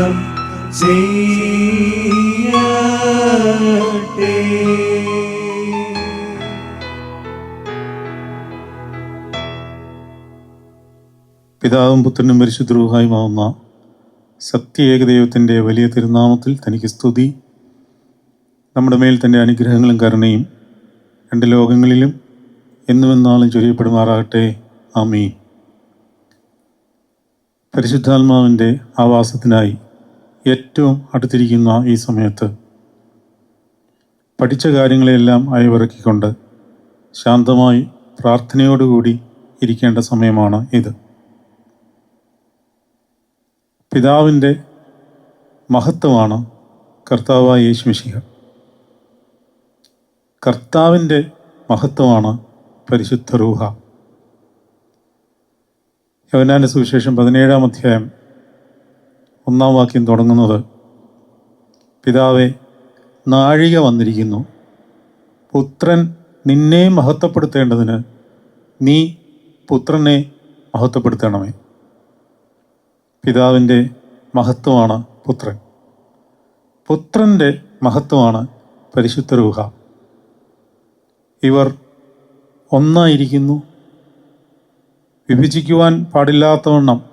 നീക്കം ചെയ്യട്ടെ. പിതാവും പുത്രനും പരിശുദ്ധരൂഹായുമാവുന്ന സത്യ ഏകദൈവത്തിന്റെ വലിയ തിരുനാമത്തിൽ തനിക്ക് സ്തുതി. നമ്മുടെ മേൽ തന്റെ അനുഗ്രഹങ്ങളും കരുണയും രണ്ട് ലോകങ്ങളിലും എന്നുമെന്നാളും ചൊരിയപ്പെടുമാറാകട്ടെ. ആമീൻ. പരിശുദ്ധാത്മാവിന്റെ ആവാസത്തിനായി ഏറ്റവും അടുത്തിരിക്കുന്ന ഈ സമയത്ത്. പഠിച്ച കാര്യങ്ങളെല്ലാം അയവിറക്കിക്കൊണ്ട് ശാന്തമായി പ്രാർത്ഥനയോടുകൂടി ഇരിക്കേണ്ട സമയമാണ് ഇത്. പിതാവിന്റെ മഹത്വമാണ് കർത്താവായ യേശുമിശിഹ കർത്താവിന്റെ മഹത്വമാണ് പരിശുദ്ധ റൂഹ. യവനാന്റെ സുവിശേഷം പതിനേഴാം അധ്യായം ഒന്നാം വാക്യം തുടങ്ങുന്നത് പിതാവെ നാഴിക വന്നിരിക്കുന്നു. പുത്രൻ നിന്നെ മഹത്വപ്പെടുത്തേണ്ടതിന് നീ പുത്രനെ മഹത്വപ്പെടുത്തണമേ. പിതാവിന്റെ മഹത്വമാണ് പുത്രൻ. പുത്രന്റെ മഹത്വമാണ് പരിശുദ്ധ രൂഹ ഇവർ ഒന്നായിരിക്കുന്നു. വിഭജിക്കുവാൻ പാടില്ലാത്തവണ്ണം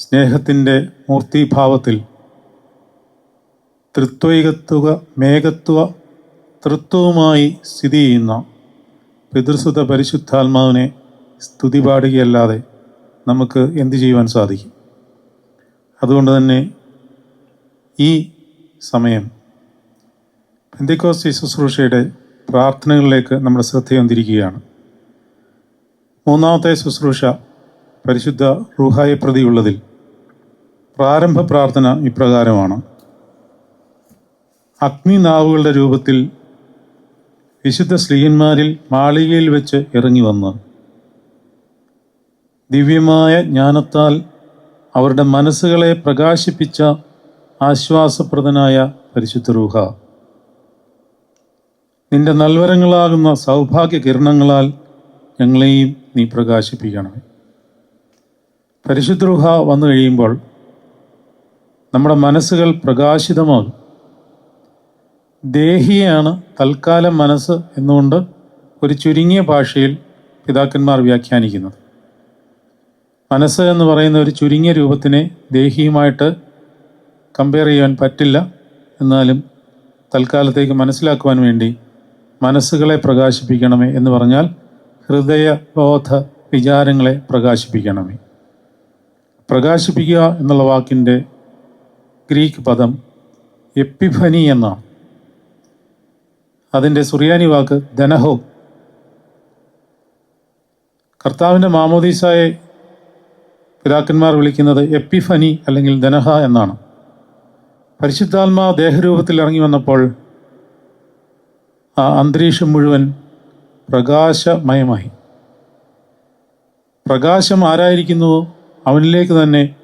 സ്നേഹത്തിന്റെ മൂർത്തിഭാവത്തിൽ തൃത്വൈകത്വ മേഘത്വ തൃത്വവുമായി സ്ഥിതി ചെയ്യുന്ന പിതൃസുത പരിശുദ്ധാത്മാവിനെ സ്തുതി പാടുകയല്ലാതെ നമുക്ക് എന്തു ചെയ്യുവാൻ സാധിക്കും? അതുകൊണ്ട് തന്നെ ഈ സമയം പെന്തിക്കോസ്തി ശുശ്രൂഷയുടെ പ്രാർത്ഥനകളിലേക്ക് നമ്മുടെ ശ്രദ്ധയും തിരിക്കുകയാണ് മൂന്നാമത്തെ ശുശ്രൂഷ പരിശുദ്ധ റൂഹായെ പ്രതിയുള്ളതിൽ പ്രാരംഭ പ്രാർത്ഥന ഇപ്രകാരമാണ്. അഗ്നിനാവുകളുടെ രൂപത്തിൽ വിശുദ്ധ സ്ത്രീയന്മാരിൽ മാളികയിൽ വെച്ച് ഇറങ്ങി വന്ന് ദിവ്യമായ ജ്ഞാനത്താൽ അവരുടെ മനസ്സുകളെ പ്രകാശിപ്പിച്ച ആശ്വാസപ്രദനായ പരിശുദ്ധ റൂഹ. നിന്റെ നൽവരങ്ങളാകുന്ന സൗഭാഗ്യ കിരണങ്ങളാൽ ഞങ്ങളെയും നീ പ്രകാശിപ്പിക്കണമേ. പരിശുദ്ധ റൂഹ വന്നു കഴിയുമ്പോൾ നമ്മുടെ മനസ്സുകൾ പ്രകാശിതമാകും. ദേഹിയാണ് തൽക്കാലം മനസ്സ് എന്നുകൊണ്ട് ഒരു ചുരുങ്ങിയ ഭാഷയിൽ പിതാക്കന്മാർ വ്യാഖ്യാനിക്കുന്നത്. മനസ്സ് എന്ന് പറയുന്ന ഒരു ചുരുങ്ങിയ രൂപത്തിനെ ദേഹിയുമായിട്ട് കമ്പയർ ചെയ്യാൻ പറ്റില്ല. എന്നാലും തൽക്കാലത്തേക്ക് മനസ്സിലാക്കുവാൻ വേണ്ടി മനസ്സുകളെ പ്രകാശിപ്പിക്കണമേ എന്ന് പറഞ്ഞാൽ ഹൃദയബോധ വിചാരങ്ങളെ പ്രകാശിപ്പിക്കണമേ. പ്രകാശിപ്പിക്കുക എന്നുള്ള വാക്കിന്റെ ഗ്രീക്ക് പദം എപ്പിഫനി എന്നാണ് അതിന്റെ സുറിയാനി വാക്ക് ധനഹോ. കർത്താവിന്റെ മാമോദീസായെ പിതാക്കന്മാർ വിളിക്കുന്നത് എപ്പിഫനി അല്ലെങ്കിൽ ധനഹ എന്നാണ്. പരിശുദ്ധാത്മാ ദേഹരൂപത്തിൽ ഇറങ്ങി വന്നപ്പോൾ ആ അന്തരീക്ഷം മുഴുവൻ പ്രകാശമയമായി. പ്രകാശം ആരായിരിക്കുന്നുവോ അവനിലേക്ക് തന്നെ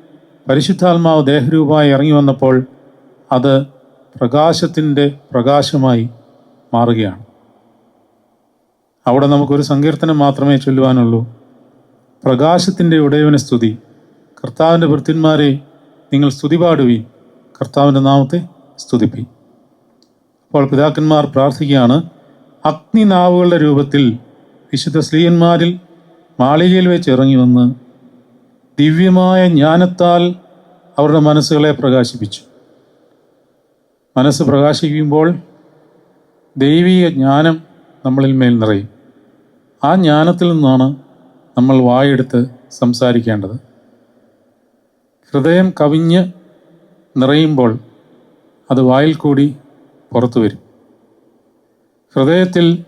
പരിശുദ്ധാത്മാവ് ദേഹരൂപമായി ഇറങ്ങി വന്നപ്പോൾ അത് പ്രകാശത്തിന്റെ പ്രകാശമായി മാറുകയാണ്. അവിടെ നമുക്കൊരു സങ്കീർത്തനം മാത്രമേ ചൊല്ലുവാനുള്ളൂ. പ്രകാശത്തിന്റെ ഉടയവനെ സ്തുതി. കർത്താവിന്റെ ഭൃത്യന്മാരെ നിങ്ങൾ സ്തുതി പാടുവീൻ. കർത്താവിന്റെ നാമത്തെ സ്തുതിപ്പി അപ്പോൾ പിതാക്കന്മാർ പ്രാർത്ഥിക്കുകയാണ്. അഗ്നിനാവുകളുടെ രൂപത്തിൽ വിശുദ്ധ സ്ത്രീയന്മാരിൽ മാളികയിൽ വെച്ച് ഇറങ്ങി വന്ന് ദിവ്യമായ ജ്ഞാനത്താൽ അവരുടെ മനസ്സുകളെ പ്രകാശിപ്പിച്ചു. മനസ്സ് പ്രകാശിക്കുമ്പോൾ ദൈവീക ജ്ഞാനം നമ്മളിൽ മേൽ നിറയും. ആ ജ്ഞാനത്തിൽ നിന്നാണ് നമ്മൾ വായെടുത്ത് സംസാരിക്കേണ്ടത്. ഹൃദയം കവിഞ്ഞ് നിറയുമ്പോൾ അത് വായിൽ കൂടി പുറത്തു വരും. ഹൃദയത്തിൽ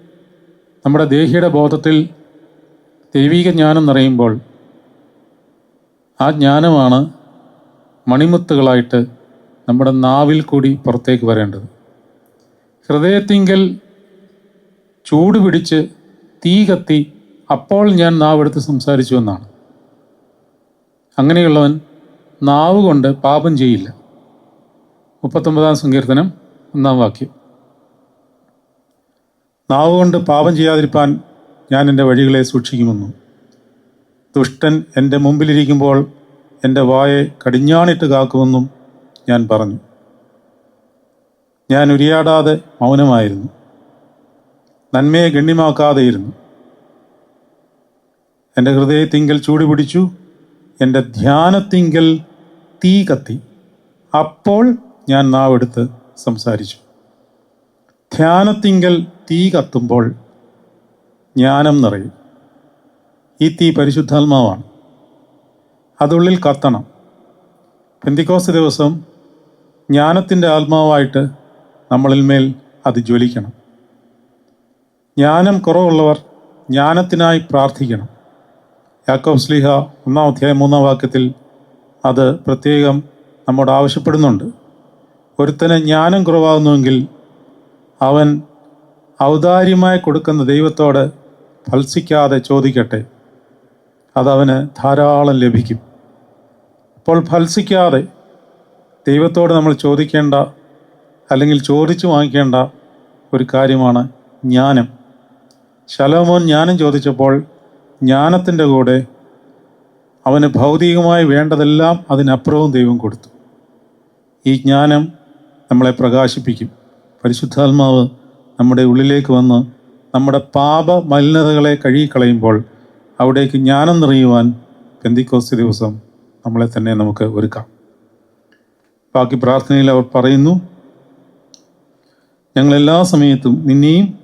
നമ്മുടെ ദേഹിയുടെ ബോധത്തിൽ ദൈവിക ജ്ഞാനം നിറയുമ്പോൾ ആ ജ്ഞാനമാണ് മണിമുത്തുകളായിട്ട് നമ്മുടെ നാവിൽ കൂടി പുറത്തേക്ക് വരേണ്ടത്. ഹൃദയത്തിങ്കൽ ചൂടുപിടിച്ച് തീ കത്തി അപ്പോൾ ഞാൻ നാവെടുത്ത് സംസാരിച്ചു എന്നാണ്. അങ്ങനെയുള്ളവൻ നാവ് കൊണ്ട് പാപം ചെയ്യില്ല. മുപ്പത്തൊമ്പതാം സങ്കീർത്തനം ഒന്നാം വാക്യം. നാവ് കൊണ്ട് പാപം ചെയ്യാതിരിപ്പാൻ ഞാൻ എന്റെ വഴികളെ സൂക്ഷിക്കുമെന്നും ദുഷ്ടൻ എന്റെ മുമ്പിലിരിക്കുമ്പോൾ എന്റെ വായെ കടിഞ്ഞാണിട്ട് കാക്കുമെന്നും ഞാൻ പറഞ്ഞു. ഞാൻ ഉരിയാടാതെ മൗനമായിരുന്നു. നന്മയെ ഗണ്യമാക്കാതെയിരുന്നു. എന്റെ ഹൃദയത്തിങ്കൽ ചൂട് പിടിച്ചു. എന്റെ ധ്യാനത്തിങ്കൽ തീ കത്തി. അപ്പോൾ ഞാൻ നാവെടുത്ത് സംസാരിച്ചു. ധ്യാനത്തിങ്കൽ തീ കത്തുമ്പോൾ ജ്ഞാനം നിറയും. ഈ തീ പരിശുദ്ധാത്മാവാണ്. അതുള്ളിൽ കത്തണം. പെന്തിക്കോസ് ദിവസം ജ്ഞാനത്തിന്റെ ആത്മാവായിട്ട് നമ്മളിൽ മേൽ അത് ജ്വലിക്കണം. ജ്ഞാനം കുറവുള്ളവർ ജ്ഞാനത്തിനായി പ്രാർത്ഥിക്കണം. യാക്കോബ് സ്ലിഹ ഒന്നാം അധ്യായം മൂന്നാം വാക്യത്തിൽ അത് പ്രത്യേകം നമ്മോട് ആവശ്യപ്പെടുന്നുണ്ട്. ഒരുത്തന് ജ്ഞാനം കുറവാകുന്നുവെങ്കിൽ അവൻ ഔദാര്യമായി കൊടുക്കുന്ന ദൈവത്തോട് ഫത്സിക്കാതെ ചോദിക്കട്ടെ. അതവന് ധാരാളം ലഭിക്കും. അപ്പോൾ ഫത്സിക്കാതെ ദൈവത്തോട് നമ്മൾ ചോദിക്കേണ്ട അല്ലെങ്കിൽ ചോദിച്ചു വാങ്ങിക്കേണ്ട ഒരു കാര്യമാണ് ജ്ഞാനം. ശലോമോൻ ജ്ഞാനം ചോദിച്ചപ്പോൾ ജ്ഞാനത്തിന്റെ കൂടെ അവന് ഭൗതികമായി വേണ്ടതെല്ലാം അതിനപ്പുറവും ദൈവം കൊടുത്തു. ഈ ജ്ഞാനം നമ്മളെ പ്രകാശിപ്പിക്കും. പരിശുദ്ധാത്മാവ് നമ്മുടെ ഉള്ളിലേക്ക് വന്ന് നമ്മുടെ പാപ മലിനതകളെ കഴുകിക്കളയുമ്പോൾ അവിടേക്ക് ജ്ഞാനം നിറയുവാൻ പെന്തിക്കോസ് ദിവസം നമ്മളെ തന്നെ നമുക്ക് ഒരുക്കാം. ബാക്കി പ്രാർത്ഥനയിൽ അവർ പറയുന്നു ഞങ്ങൾ എല്ലാ സമയത്തും നിന്നെയും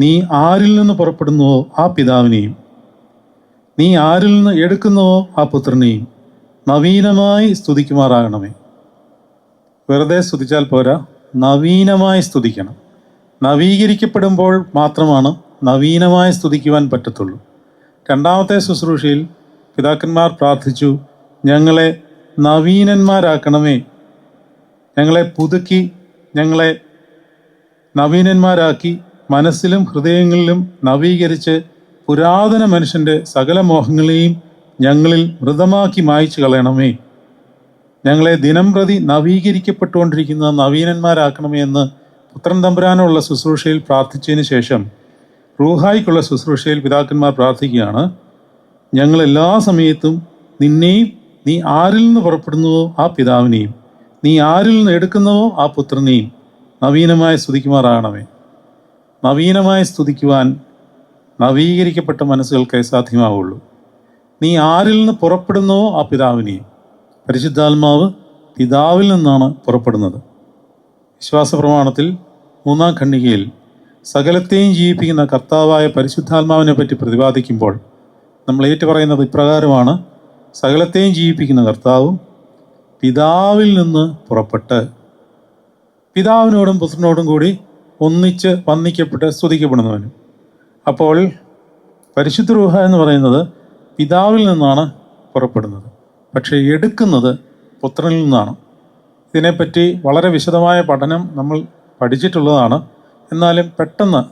നീ ആരിൽ നിന്ന് പുറപ്പെടുന്നുവോ ആ പിതാവിനെയും നീ ആരിൽ നിന്ന് എടുക്കുന്നുവോ ആ പുത്രനെയും നവീനമായി സ്തുതിക്കുമാറാകണമേ. വെറുതെ സ്തുതിച്ചാൽ പോരാ നവീനമായി സ്തുതിക്കണം. നവീകരിക്കപ്പെടുമ്പോൾ മാത്രമാണ് നവീനമായി സ്തുതിക്കുവാൻ പറ്റത്തുള്ളൂ. രണ്ടാമത്തെ ശുശ്രൂഷയിൽ പിതാക്കന്മാർ പ്രാർത്ഥിച്ചു ഞങ്ങളെ നവീനന്മാരാക്കണമേ. ഞങ്ങളെ പുതുക്കി ഞങ്ങളെ നവീനന്മാരാക്കി മനസ്സിലും ഹൃദയങ്ങളിലും നവീകരിച്ച് പുരാതന മനുഷ്യന്റെ സകല മോഹങ്ങളെയും ഞങ്ങളിൽ മൃതമാക്കി മായ്ച്ചു കളയണമേ. ഞങ്ങളെ ദിനം പ്രതി നവീകരിക്കപ്പെട്ടുകൊണ്ടിരിക്കുന്ന നവീനന്മാരാക്കണമേ എന്ന് പുത്രൻ തമ്പുരാനുള്ള ശുശ്രൂഷയിൽ പ്രാർത്ഥിച്ചതിന് ശേഷം റൂഹായിക്കുള്ള ശുശ്രൂഷയിൽ പിതാക്കന്മാർ പ്രാർത്ഥിക്കുകയാണ് ഞങ്ങൾ എല്ലാ സമയത്തും നിന്നെയും നീ ആരിൽ നിന്ന് പുറപ്പെടുന്നുവോ ആ പിതാവിനെയും? നീ ആരിൽ നിന്ന് എടുക്കുന്നുവോ ആ പുത്രനെയും? നവീനമായി സ്തുതിക്കുമാറാകണമേ. നവീനമായി സ്തുതിക്കുവാൻ നവീകരിക്കപ്പെട്ട മനസ്സുകൾക്കേ സാധ്യമാവുള്ളൂ. നീ ആരിൽ നിന്ന് പുറപ്പെടുന്നുവോ ആ പിതാവിനെയും? പരിശുദ്ധാത്മാവ് പിതാവിൽ നിന്നാണ് പുറപ്പെടുന്നത്. വിശ്വാസ പ്രമാണത്തിൽ മൂന്നാം ഖണ്ഡികയിൽ സകലത്തെയും ജീവിപ്പിക്കുന്ന കർത്താവായ പരിശുദ്ധാത്മാവിനെ പറ്റി പ്രതിപാദിക്കുമ്പോൾ നമ്മൾ ഏറ്റുപറയുന്നത് ഇപ്രകാരമാണ്. സകലത്തെയും ജീവിപ്പിക്കുന്ന കർത്താവും പിതാവിൽ നിന്ന് പുറപ്പെട്ട് പിതാവിനോടും പുത്രനോടും കൂടി ഒന്നിച്ച് വന്ദിക്കപ്പെട്ട് സ്തുതിക്കപ്പെടുന്നവനും. അപ്പോൾ പരിശുദ്ധ രൂഹ എന്ന് പറയുന്നത് പിതാവിൽ നിന്നാണ് പുറപ്പെടുന്നത്. പക്ഷേ എടുക്കുന്നത് പുത്രനിൽ നിന്നാണ്. ഇതിനെപ്പറ്റി വളരെ വിശദമായ പഠനം നമ്മൾ പഠിച്ചിട്ടുള്ളതാണ്. എന്നാലും പെട്ടെന്ന്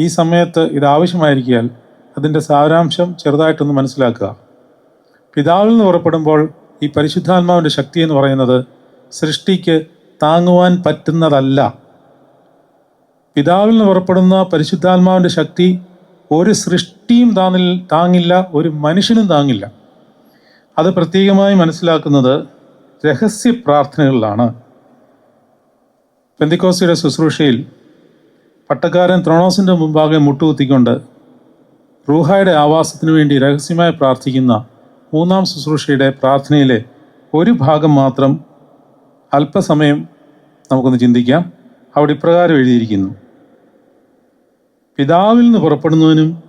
ഈ സമയത്ത് ഇത് ആവശ്യമായിരിക്കാൽ അതിന്റെ സാരാംശം ചെറുതായിട്ടൊന്ന് മനസ്സിലാക്കുക. പിതാവിൽ നിന്ന് പുറപ്പെടുമ്പോൾ ഈ പരിശുദ്ധാത്മാവിന്റെ ശക്തി എന്ന് പറയുന്നത് സൃഷ്ടിക്ക് താങ്ങുവാൻ പറ്റുന്നതല്ല. പിതാവിൽ നിന്ന് പുറപ്പെടുന്ന പരിശുദ്ധാത്മാവിന്റെ ശക്തി ഒരു സൃഷ്ടിയും താങ്ങിൽ താങ്ങില്ല ഒരു മനുഷ്യനും താങ്ങില്ല. അത് പ്രത്യേകമായി മനസ്സിലാക്കുന്നത് രഹസ്യ പ്രാർത്ഥനകളിലാണ്. പെന്തിക്കോസിയുടെ ശുശ്രൂഷയിൽ പട്ടക്കാരൻ ത്രോണോസിന്റെ മുമ്പാകെ മുട്ടുകുത്തിക്കൊണ്ട് റൂഹായുടെ ആവാസത്തിനു വേണ്ടി രഹസ്യമായി പ്രാർത്ഥിക്കുന്ന മൂന്നാം ശുശ്രൂഷയുടെ പ്രാർത്ഥനയിലെ ഒരു ഭാഗം മാത്രം അല്പസമയം നമുക്കൊന്ന് ചിന്തിക്കാം. അവിടെ ഇപ്രകാരം എഴുതിയിരിക്കുന്നു. പിതാവിൽ നിന്ന് പുറപ്പെടുന്നവനും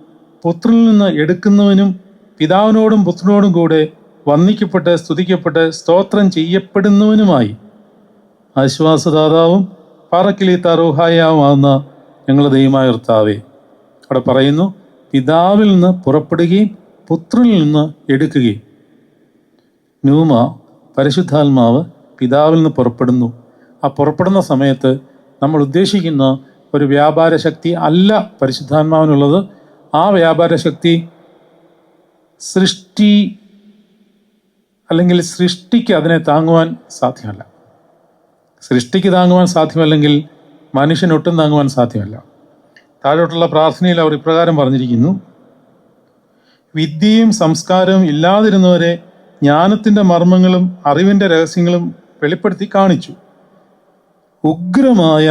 പുത്രനിൽ നിന്ന് എടുക്കുന്നവനും പിതാവിനോടും പുത്രനോടും കൂടെ വന്ദിക്കപ്പെട്ട് സ്തുതിക്കപ്പെട്ട് സ്തോത്രം ചെയ്യപ്പെടുന്നവനുമായി ആശ്വാസദാതാവും പാറക്കിലി തറുഹായാവുമാകുന്ന ഞങ്ങളുടെ ദൈവമായ കർത്താവേ അവിടെ പറയുന്നു പിതാവിൽ നിന്ന് പുറപ്പെടുകയും പുത്രനിൽ നിന്ന് എടുക്കുകയും ന്യൂമ പരിശുദ്ധാത്മാവ് പിതാവിൽ നിന്ന് പുറപ്പെടുന്നു. ആ പുറപ്പെടുന്ന സമയത്ത് നമ്മൾ ഉദ്ദേശിക്കുന്ന ഒരു വ്യാപാര ശക്തി അല്ല പരിശുദ്ധാത്മാവിനുള്ളത്. ആ വ്യാപാര ശക്തി സൃഷ്ടി അല്ലെങ്കിൽ സൃഷ്ടിക്ക് അതിനെ താങ്ങുവാൻ സാധ്യമല്ല. സൃഷ്ടിക്ക് താങ്ങുവാൻ സാധ്യമല്ലെങ്കിൽ മനുഷ്യനൊട്ടും താങ്ങുവാൻ സാധ്യമല്ല. താഴോട്ടുള്ള പ്രാർത്ഥനയിൽ അവർ ഇപ്രകാരം പറഞ്ഞിരിക്കുന്നു. വിദ്യയും സംസ്കാരവും ഇല്ലാതിരുന്നവരെ ജ്ഞാനത്തിന്റെ മർമ്മങ്ങളും അറിവിന്റെ രഹസ്യങ്ങളും വെളിപ്പെടുത്തി കാണിച്ചു. ഉഗ്രമായ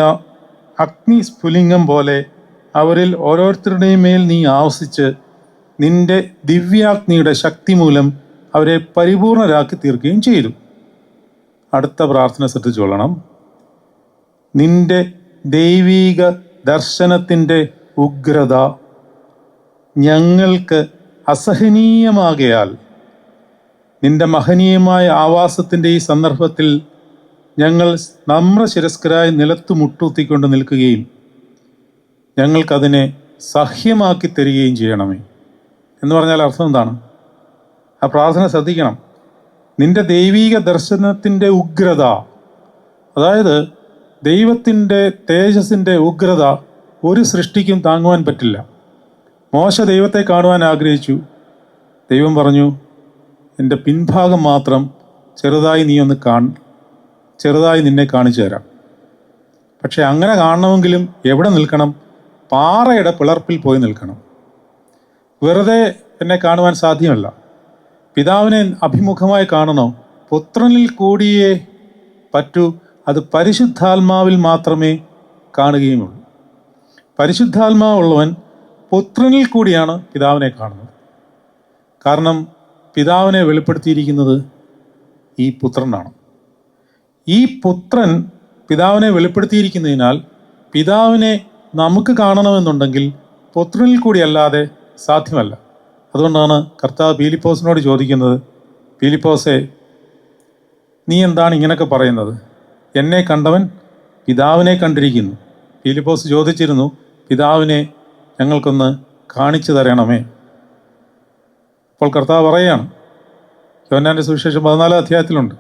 അഗ്നി സ്ഫുലിംഗം പോലെ അവരിൽ ഓരോരുത്തരുടെയും മേൽ നീ ആവസിച്ച് നിന്റെ ദിവ്യാഗ്നിയുടെ ശക്തി മൂലം അവരെ പരിപൂർണരാക്കി തീർക്കുകയും ചെയ്തു. അടുത്ത പ്രാർത്ഥന ശ്രദ്ധിച്ചുകൊള്ളണം നിന്റെ ദൈവീക ദർശനത്തിന്റെ ഉഗ്രത ഞങ്ങൾക്ക് അസഹനീയമാകയാൽ നിന്റെ മഹനീയമായ ആവാസത്തിന്റെ ഈ സന്ദർഭത്തിൽ ഞങ്ങൾ നമ്രശിരസ്കരായി നിലത്തു മുട്ടുത്തിക്കൊണ്ട് നിൽക്കുകയും ഞങ്ങൾക്കതിനെ സഹ്യമാക്കി തരികയും ചെയ്യണമേ. എന്ന് പറഞ്ഞാൽ അർത്ഥം എന്താണ്? ആ പ്രാർത്ഥന ശ്രദ്ധിക്കണം. നിന്റെ ദൈവീക ദർശനത്തിന്റെ ഉഗ്രത അതായത് ദൈവത്തിന്റെ തേജസ്സിന്റെ ഉഗ്രത ഒരു സൃഷ്ടിക്കും താങ്ങുവാൻ പറ്റില്ല. മോശ ദൈവത്തെ കാണുവാൻ ആഗ്രഹിച്ചു. ദൈവം പറഞ്ഞു എന്റെ പിൻഭാഗം മാത്രം ചെറുതായി നീ ഒന്ന് കാണ ചെറുതായി നിന്നെ കാണിച്ചു തരാം. പക്ഷെ അങ്ങനെ കാണണമെങ്കിലും എവിടെ നിൽക്കണം? പാറയുടെ പിളർപ്പിൽ പോയി നിൽക്കണം. വെറുതെ എന്നെ കാണുവാൻ സാധ്യമല്ല. പിതാവിനെ അഭിമുഖമായി കാണണോ? പുത്രനിൽ കൂടിയേ പറ്റൂ. അത് പരിശുദ്ധാത്മാവിൽ മാത്രമേ കാണുകയുമുള്ളൂ. പരിശുദ്ധാത്മാവുള്ളവൻ പുത്രനിൽ കൂടിയാണ് പിതാവിനെ കാണുന്നത്. കാരണം പിതാവിനെ വെളിപ്പെടുത്തിയിരിക്കുന്നത് ഈ പുത്രനാണ്. ഈ പുത്രൻ പിതാവിനെ വെളിപ്പെടുത്തിയിരിക്കുന്നതിനാൽ പിതാവിനെ നമുക്ക് കാണണമെന്നുണ്ടെങ്കിൽ പുത്രനിൽ കൂടിയല്ലാതെ സാധ്യമല്ല. അതുകൊണ്ടാണ് കർത്താവ് പീലിപ്പോസിനോട് ചോദിക്കുന്നത് പീലിപ്പോസെ നീ എന്താണ് ഇങ്ങനെയൊക്കെ പറയുന്നത്? എന്നെ കണ്ടവൻ പിതാവിനെ കണ്ടിരിക്കുന്നു. പീലിപ്പോസ് ചോദിച്ചിരുന്നു പിതാവിനെ ഞങ്ങൾക്കൊന്ന് കാണിച്ചു തരണമേ. അപ്പോൾ കർത്താവ് പറയുകയാണ് യോന്നാന്റെ സുവിശേഷം പതിനാലാം അധ്യായത്തിലുണ്ട്.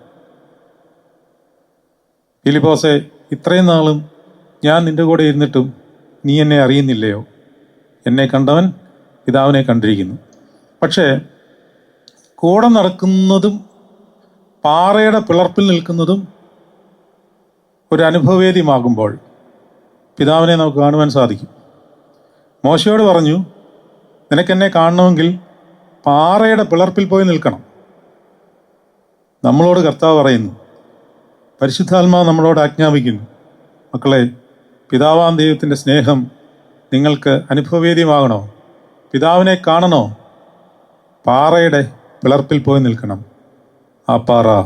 ഫിലിപ്പോസെ ഇത്രയും നാളും ഞാൻ നിന്റെ കൂടെ ഇരുന്നിട്ടും നീ എന്നെ അറിയുന്നില്ലയോ? എന്നെ കണ്ടവൻ പിതാവിനെ കണ്ടിരിക്കുന്നു. പക്ഷേ കൂടെ നടക്കുന്നതും പാറയുടെ പിളർപ്പിൽ നിൽക്കുന്നതും ഒരു അനുഭവവേദ്യമാകുമ്പോൾ പിതാവിനെ നമുക്ക് കാണുവാൻ സാധിക്കും. മോശയോട് പറഞ്ഞു നിനക്കെന്നെ കാണണമെങ്കിൽ പാറയുടെ പിളർപ്പിൽ പോയി നിൽക്കണം. നമ്മളോട് കർത്താവ് പറയുന്നു പരിശുദ്ധാത്മാവ് നമ്മളോട് ആജ്ഞാപിക്കുന്നു. മക്കളെ പിതാവാം ദൈവത്തിന്റെ സ്നേഹം നിങ്ങൾക്ക് അനുഭവവേദ്യമാകണോ? പിതാവിനെ കാണണോ? പാറയുടെ പിളർപ്പിൽ പോയി നിൽക്കണം. ആ പാറ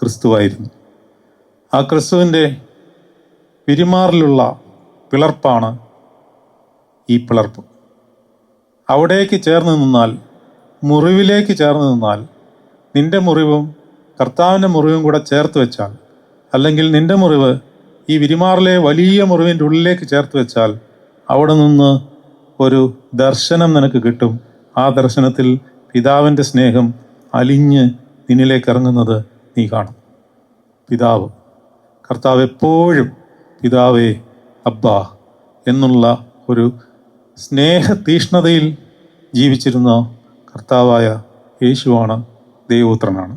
ക്രിസ്തുവായിരുന്നു. ആ ക്രിസ്തുവിന്റെ പെരുമാറിലുള്ള പിളർപ്പാണ് ഈ പിളർപ്പ്. അവിടേക്ക് ചേർന്ന് നിന്നാൽ മുറിവിലേക്ക് ചേർന്ന് നിന്നാൽ നിന്റെ മുറിവും കർത്താവിന്റെ മുറിവും കൂടെ ചേർത്ത് വെച്ചാൽ അല്ലെങ്കിൽ നിന്റെ മുറിവ് ഈ വിരിമാറിലെ വലിയ മുറിവിന്റെ ഉള്ളിലേക്ക് ചേർത്ത് വെച്ചാൽ അവിടെ നിന്ന് ഒരു ദർശനം നിനക്ക് കിട്ടും. ആ ദർശനത്തിൽ പിതാവിന്റെ സ്നേഹം അലിഞ്ഞ് നിന്നിലേക്ക് ഇറങ്ങുന്നത് നീ കാണും. പിതാവ് കർത്താവ് എപ്പോഴും പിതാവേ അബ്ബ എന്നുള്ള ഒരു സ്നേഹ തീഷ്ണതയിൽ ജീവിച്ചിരുന്ന കർത്താവായ യേശുവാണ് ദൈവപുത്രനാണ്.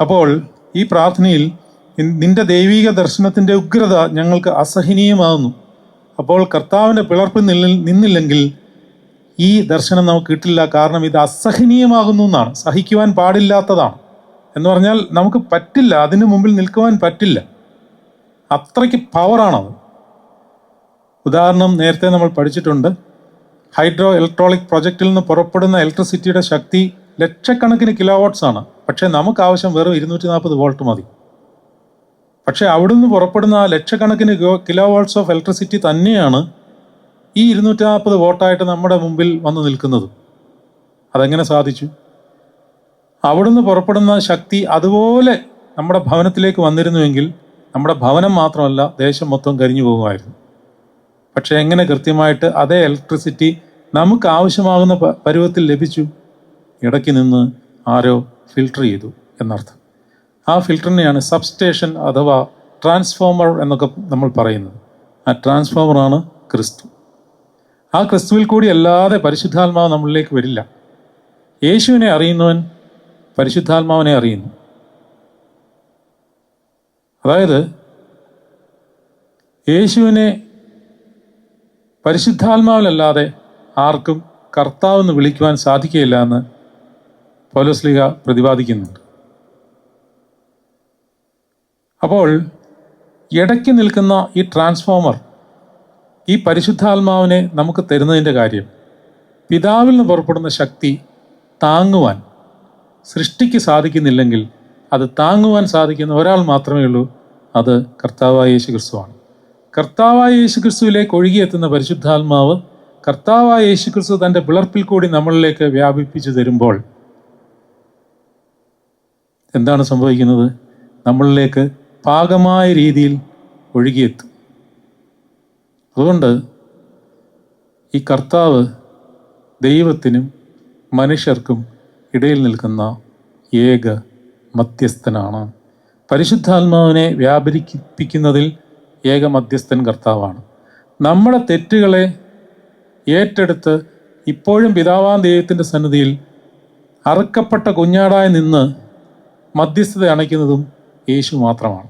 അപ്പോൾ ഈ പ്രാർത്ഥനയിൽ നിന്റെ ദൈവിക ദർശനത്തിന്റെ ഉഗ്രത ഞങ്ങൾക്ക് അസഹനീയമാകുന്നു. അപ്പോൾ കർത്താവിന്റെ പിളർപ്പ് നിന്നില്ലെങ്കിൽ ഈ ദർശനം നമുക്ക് കിട്ടില്ല. കാരണം ഇത് അസഹനീയമാകുന്നു എന്നാണ്. സഹിക്കുവാൻ പാടില്ലാത്തതാണ്. എന്ന് പറഞ്ഞാൽ നമുക്ക് പറ്റില്ല. അതിനു മുമ്പിൽ നിൽക്കുവാൻ പറ്റില്ല. അത്രയ്ക്ക് പവറാണത് ഉദാഹരണം നേരത്തെ നമ്മൾ പഠിച്ചിട്ടുണ്ട്. ഹൈഡ്രോ ഇലക്ട്രോണിക് പ്രൊജക്റ്റിൽ നിന്ന് പുറപ്പെടുന്ന ഇലക്ട്രിസിറ്റിയുടെ ശക്തി ലക്ഷക്കണക്കിന് കിലോവാട്ട്സ് ആണ്. പക്ഷേ നമുക്ക് ആവശ്യം വെറും ഇരുന്നൂറ്റി നാൽപ്പത് വോൾട്ട് മതി. പക്ഷേ അവിടുന്ന് പുറപ്പെടുന്ന ആ ലക്ഷക്കണക്കിന് കിലോ വാട്ട്സ് ഓഫ് ഇലക്ട്രിസിറ്റി തന്നെയാണ് ഈ ഇരുന്നൂറ്റി നാൽപ്പത് വോട്ടായിട്ട് നമ്മുടെ മുമ്പിൽ വന്ന് നിൽക്കുന്നത്. അതെങ്ങനെ സാധിച്ചു? അവിടുന്ന് പുറപ്പെടുന്ന ശക്തി അതുപോലെ നമ്മുടെ ഭവനത്തിലേക്ക് വന്നിരുന്നുവെങ്കിൽ നമ്മുടെ ഭവനം മാത്രമല്ല ദേശം മൊത്തം കരിഞ്ഞു പോകുമായിരുന്നു. പക്ഷെ എങ്ങനെ കൃത്യമായിട്ട് അതേ ഇലക്ട്രിസിറ്റി നമുക്ക് ആവശ്യമാകുന്ന പരുവത്തിൽ ലഭിച്ചു? ഇടയ്ക്ക് നിന്ന് ആരോ ഫിൽട്ടർ ചെയ്തു എന്നർത്ഥം. ആ ഫിൽട്ടറിനെയാണ് സബ്സ്റ്റേഷൻ അഥവാ ട്രാൻസ്ഫോമർ എന്നൊക്കെ നമ്മൾ പറയുന്നത്. ആ ട്രാൻസ്ഫോമറാണ് ക്രിസ്തു. ആ ക്രിസ്തുവിൽ കൂടി അല്ലാതെ പരിശുദ്ധാത്മാവ് നമ്മളിലേക്ക് വരില്ല. യേശുവിനെ അറിയുന്നവൻ പരിശുദ്ധാത്മാവിനെ അറിയുന്നു. അതായത് യേശുവിനെ പരിശുദ്ധാത്മാവിലല്ലാതെ ആർക്കും കർത്താവെന്ന് വിളിക്കുവാൻ സാധിക്കുകയില്ല എന്ന് പൗലോസ്ലിക പ്രതിപാദിക്കുന്നുണ്ട്. അപ്പോൾ ഇടയ്ക്ക് നിൽക്കുന്ന ഈ ട്രാൻസ്ഫോമർ ഈ പരിശുദ്ധാത്മാവിനെ നമുക്ക് തരുന്നതിന്റെ കാര്യം പിതാവിൽ നിന്ന് പുറപ്പെടുന്ന ശക്തി താങ്ങുവാൻ സൃഷ്ടിക്ക് സാധിക്കുന്നില്ലെങ്കിൽ അത് താങ്ങുവാൻ സാധിക്കുന്ന ഒരാൾ മാത്രമേ ഉള്ളൂ അത് കർത്താവായ യേശു ക്രിസ്തുവാണ്. കർത്താവായ യേശു ക്രിസ്തുവിലേക്ക് ഒഴുകിയെത്തുന്ന പരിശുദ്ധാത്മാവ് കർത്താവായ യേശുക്രിസ്തു തന്റെ പിളർപ്പിൽ കൂടി നമ്മളിലേക്ക് വ്യാപിപ്പിച്ചു തരുമ്പോൾ എന്താണ് സംഭവിക്കുന്നത്? നമ്മളിലേക്ക് പാകമായ രീതിയിൽ ഒഴുകിയെത്തും. അതുകൊണ്ട് ഈ കർത്താവ് ദൈവത്തിനും മനുഷ്യർക്കും ഇടയിൽ നിൽക്കുന്ന ഏക മധ്യസ്ഥനാണ്. പരിശുദ്ധാത്മാവിനെ വ്യാപരിപ്പിക്കുന്നതിൽ ഏക മധ്യസ്ഥൻ കർത്താവാണ്. നമ്മുടെ തെറ്റുകളെ ഏറ്റെടുത്ത് ഇപ്പോഴും പിതാവാൻ ദൈവത്തിന്റെ സന്നിധിയിൽ അറുക്കപ്പെട്ട കുഞ്ഞാടായി നിന്ന് മധ്യസ്ഥത അണയ്ക്കുന്നതും യേശു മാത്രമാണ്.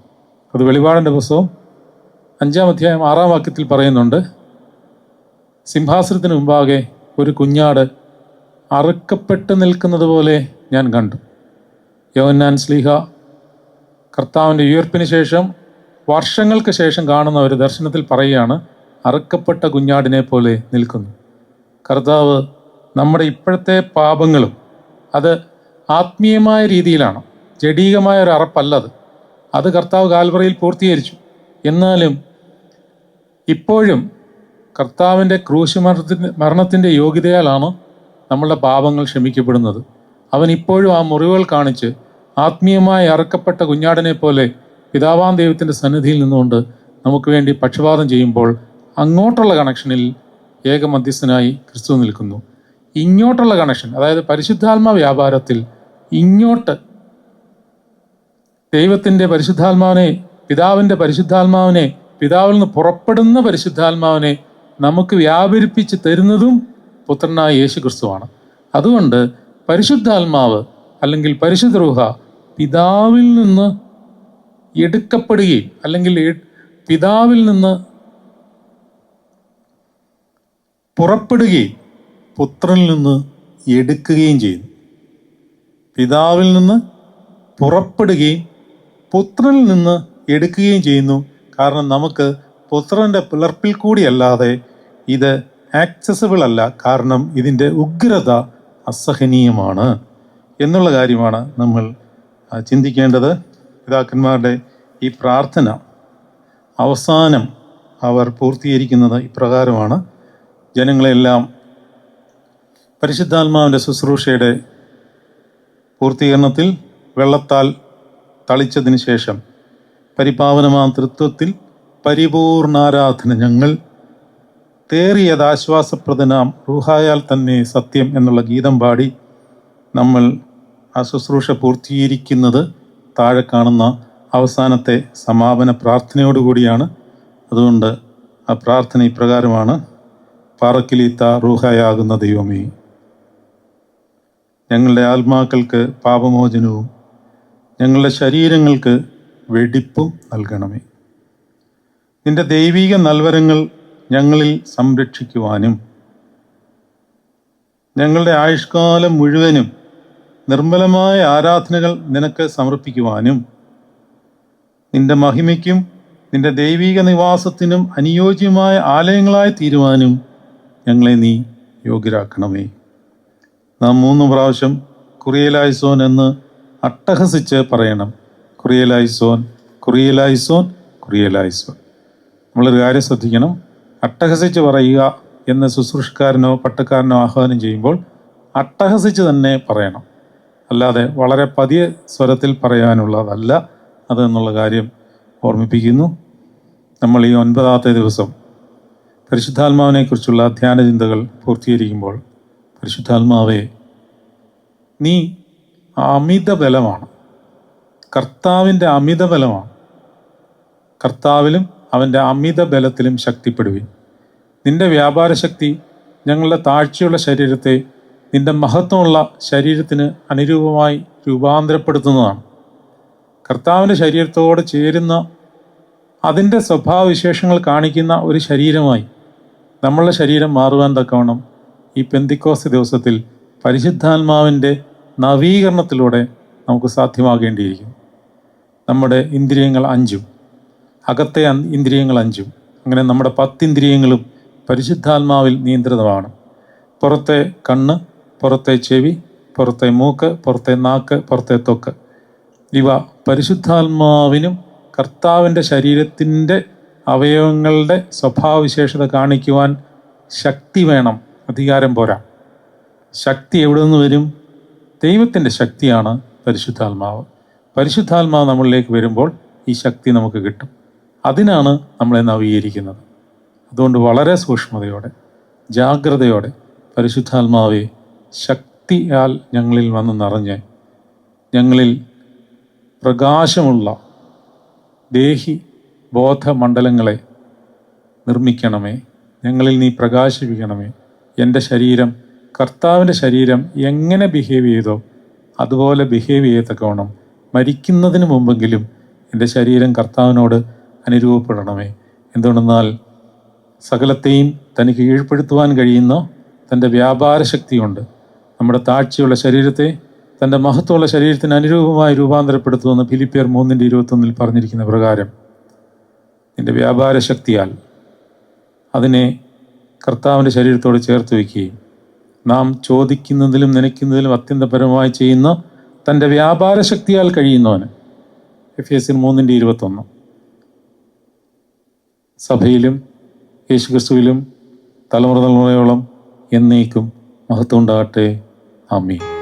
അത് വെളിപാടിന്റെ പുസ്തകം അഞ്ചാം അധ്യായം ആറാം വാക്യത്തിൽ പറയുന്നുണ്ട് സിംഹാസനത്തിന് മുമ്പാകെ ഒരു കുഞ്ഞാട് അറുക്കപ്പെട്ട് നിൽക്കുന്നത് പോലെ ഞാൻ കണ്ടു. യോന്നാൻ സ്ലീഹ കർത്താവിന്റെ ഉയർപ്പിന് ശേഷം വർഷങ്ങൾക്ക് ശേഷം കാണുന്ന ഒരു ദർശനത്തിൽ പറയുകയാണ് അറുക്കപ്പെട്ട കുഞ്ഞാടിനെ പോലെ നിൽക്കുന്നു. കർത്താവ് നമ്മുടെ ഇപ്പോഴത്തെ പാപങ്ങളും അത് ആത്മീയമായ രീതിയിലാണ്. ജഡീകമായ ഒരു അറപ്പല്ലത് അത്. കർത്താവ് കാൽവറയിൽ പൂർത്തീകരിച്ചു. എന്നാലും ഇപ്പോഴും കർത്താവിന്റെ ക്രൂശ് മരണത്തിന്റെ മരണത്തിന്റെ യോഗ്യതയാലാണ് നമ്മളുടെ പാപങ്ങൾ ക്ഷമിക്കപ്പെടുന്നത്. അവൻ ഇപ്പോഴും ആ മുറിവുകൾ കാണിച്ച് ആത്മീയമായി അറക്കപ്പെട്ട കുഞ്ഞാടിനെ പോലെ പിതാവാം ദൈവത്തിന്റെ സന്നിധിയിൽ നിന്നുകൊണ്ട് നമുക്ക് വേണ്ടി പക്ഷപാതം ചെയ്യുമ്പോൾ അങ്ങോട്ടുള്ള കണക്ഷനിൽ ഏക മധ്യസ്ഥനായി ക്രിസ്തു നിൽക്കുന്നു. ഇങ്ങോട്ടുള്ള കണക്ഷൻ അതായത് പരിശുദ്ധാത്മ വ്യാപാരത്തിൽ ഇങ്ങോട്ട് ദൈവത്തിന്റെ പരിശുദ്ധാത്മാവിനെ പിതാവിന്റെ പരിശുദ്ധാത്മാവിനെ പിതാവിൽ നിന്ന് പുറപ്പെടുന്ന പരിശുദ്ധാത്മാവിനെ നമുക്ക് വ്യാപരിപ്പിച്ച് തരുന്നതും പുത്രനായ യേശു ക്രിസ്തുവാണ് അതുകൊണ്ട് പരിശുദ്ധാത്മാവ് അല്ലെങ്കിൽ പരിശുദ്ധ പിതാവിൽ നിന്ന് എടുക്കപ്പെടുകയും അല്ലെങ്കിൽ പിതാവിൽ നിന്ന് പുറപ്പെടുകയും പുത്രനിൽ നിന്ന് എടുക്കുകയും ചെയ്യുന്നു. പിതാവിൽ നിന്ന് പുറപ്പെടുകയും പുത്രനിൽ നിന്ന് എടുക്കുകയും ചെയ്യുന്നു. കാരണം നമുക്ക് പുത്രന്റെ പിളർപ്പിൽ കൂടിയല്ലാതെ ഇത് ആക്സസിബിൾ അല്ല. കാരണം ഇതിന്റെ ഉഗ്രത അസഹനീയമാണ്. എന്നുള്ള കാര്യമാണ് നമ്മൾ ചിന്തിക്കേണ്ടത്. പിതാക്കന്മാരുടെ ഈ പ്രാർത്ഥന അവസാനം അവർ പൂർത്തീകരിക്കുന്നത് ഇപ്രകാരമാണ്. ജനങ്ങളെല്ലാം പരിശുദ്ധാത്മാവിന്റെ ശുശ്രൂഷയുടെ പൂർത്തീകരണത്തിൽ വെള്ളത്താൽ തളിച്ചതിന് ശേഷം പരിപാവനമാം തൃത്വത്തിൽ പരിപൂർണാരാധന ഞങ്ങൾ തേറിയത് ആശ്വാസപ്രദനാം റൂഹായാൽ തന്നെ സത്യം എന്നുള്ള ഗീതം പാടി നമ്മൾ ആ ശുശ്രൂഷ പൂർത്തീകരിക്കുന്നത് താഴെ കാണുന്ന അവസാനത്തെ സമാപന പ്രാർത്ഥനയോടുകൂടിയാണ് അതുകൊണ്ട് ആ പ്രാർത്ഥന ഇപ്രകാരമാണ്. പാറക്കിലീത്ത റൂഹയാകുന്ന ദൈവമേ ഞങ്ങളുടെ ആത്മാക്കൾക്ക് പാപമോചനവും ഞങ്ങളുടെ ശരീരങ്ങൾക്ക് വെടിപ്പും നൽകണമേ. നിന്റെ ദൈവീക നൽവരങ്ങൾ ഞങ്ങളിൽ സംരക്ഷിക്കുവാനും ഞങ്ങളുടെ ആയുഷ്കാലം മുഴുവനും നിർമ്മലമായ ആരാധനകൾ നിനക്ക് സമർപ്പിക്കുവാനും നിന്റെ മഹിമയ്ക്കും നിന്റെ ദൈവീക നിവാസത്തിനും അനുയോജ്യമായ ആലയങ്ങളായി തീരുവാനും ഞങ്ങളെ നീ യോഗ്യരാക്കണമേ. നാം മൂന്ന് പ്രാവശ്യം കുറിയലായിസോൻ എന്ന് അട്ടഹസിച്ച് പറയണം. കുറിയലായിസോൻ കുറിയലായിസോൻ കുറിയലായിസോൻ നമ്മളൊരു കാര്യം ശ്രദ്ധിക്കണം. അട്ടഹസിച്ച് പറയുക എന്ന് ശുശ്രൂഷക്കാരനോ പട്ടക്കാരനോ ആഹ്വാനം ചെയ്യുമ്പോൾ അട്ടഹസിച്ച് തന്നെ പറയണം. അല്ലാതെ വളരെ പതിയെ സ്വരത്തിൽ പറയാനുള്ളതല്ല അതെന്നുള്ള കാര്യം ഓർമ്മിപ്പിക്കുന്നു. നമ്മൾ ഈ ഒൻപതാമത്തെ ദിവസം പരിശുദ്ധാത്മാവിനെക്കുറിച്ചുള്ള ധ്യാന ചിന്തകൾ പൂർത്തീകരിക്കുമ്പോൾ പരിശുദ്ധാത്മാവെ നീ അമിത ബലമാണ് കർത്താവിന്റെ അമിത ബലമാണ് കർത്താവിലും അവന്റെ അമിത ബലത്തിലും ശക്തിപ്പെടുവിൻ. നിന്റെ വ്യാപാര ശക്തി ഞങ്ങളുടെ താഴ്ചയുള്ള ശരീരത്തെ നിന്റെ മഹത്വമുള്ള ശരീരത്തിന് അനുരൂപമായി രൂപാന്തരപ്പെടുത്തുന്നതാണ്. കർത്താവിന്റെ ശരീരത്തോട് ചേരുന്ന അതിന്റെ സ്വഭാവവിശേഷങ്ങൾ കാണിക്കുന്ന ഒരു ശരീരമായി നമ്മളുടെ ശരീരം മാറുവാൻ തക്കവണ്ണം ഈ പെന്തിക്കോസ് ദിവസത്തിൽ പരിശുദ്ധാത്മാവിന്റെ നവീകരണത്തിലൂടെ നമുക്ക് സാധ്യമാകേണ്ടിയിരിക്കും. നമ്മുടെ ഇന്ദ്രിയങ്ങൾ അഞ്ചും അകത്തെ ഇന്ദ്രിയങ്ങൾ അഞ്ചും അങ്ങനെ നമ്മുടെ പത്തിന്ദ്രിയങ്ങളും പരിശുദ്ധാത്മാവിൽ നിയന്ത്രിതമാണ്. പുറത്തെ കണ്ണ് പുറത്തെ ചെവി പുറത്തെ മൂക്ക് പുറത്തെ നാക്ക് പുറത്തെ തൊക്ക്. ഇവ പരിശുദ്ധാത്മാവിനും കർത്താവിന്റെ ശരീരത്തിന്റെ അവയവങ്ങളുടെ സ്വഭാവവിശേഷത കാണിക്കുവാൻ ശക്തി വേണം. അധികാരം പോരാ. ശക്തി എവിടെ നിന്ന് വരും? ദൈവത്തിന്റെ ശക്തിയാണ് പരിശുദ്ധാത്മാവ്. പരിശുദ്ധാത്മാവ് നമ്മളിലേക്ക് വരുമ്പോൾ ഈ ശക്തി നമുക്ക് കിട്ടും. അതിനാണ് നമ്മളെ നവീകരിക്കുന്നത്. അതുകൊണ്ട് വളരെ സൂക്ഷ്മതയോടെ ജാഗ്രതയോടെ പരിശുദ്ധാത്മാവെ ശക്തിയാൽ ഞങ്ങളിൽ വന്ന് നിറഞ്ഞ് ഞങ്ങളിൽ പ്രകാശമുള്ള ദേഹി ബോധമണ്ഡലങ്ങളെ നിർമ്മിക്കണമേ. ഞങ്ങളിൽ നീ പ്രകാശിപ്പിക്കണമേ. എന്റെ ശരീരം കർത്താവിന്റെ ശരീരം എങ്ങനെ ബിഹേവ് ചെയ്തോ അതുപോലെ ബിഹേവ് ചെയ്യത്തക്കവണ്ണം മരിക്കുന്നതിന് മുമ്പെങ്കിലും എന്റെ ശരീരം കർത്താവിനോട് അനുരൂപപ്പെടണമേ. എന്തുകൊണ്ടെന്നാൽ സകലത്തെയും തനിക്ക് കീഴ്പ്പെടുത്തുവാൻ കഴിയുന്ന തന്റെ വ്യാപാര ശക്തിയുണ്ട് നമ്മുടെ താഴ്ചയുള്ള ശരീരത്തെ തന്റെ മഹത്വമുള്ള ശരീരത്തിന് അനുരൂപമായി രൂപാന്തരപ്പെടുത്തുമെന്ന് ഫിലിപ്പിയർ മൂന്നിന്റെ ഇരുപത്തൊന്നിൽ പറഞ്ഞിരിക്കുന്ന പ്രകാരം നിന്റെ വ്യാപാര ശക്തിയാൽ അതിനെ കർത്താവിന്റെ ശരീരത്തോട് ചേർത്ത് വയ്ക്കുകയും നാം ചോദിക്കുന്നതിലും നനയ്ക്കുന്നതിലും അത്യന്തപരമായി ചെയ്യുന്ന തന്റെ വ്യാപാര ശക്തിയാൽ കഴിയുന്നവന്. എഫ് എസ് മൂന്നിന്റെ ഇരുപത്തൊന്ന്. സഭയിലും യേശുക്രിസ്തുവിലും തലമുറ തലമുറയോളം എന്നേക്കും മഹത്വം ഉണ്ടാകട്ടെ ആമീൻ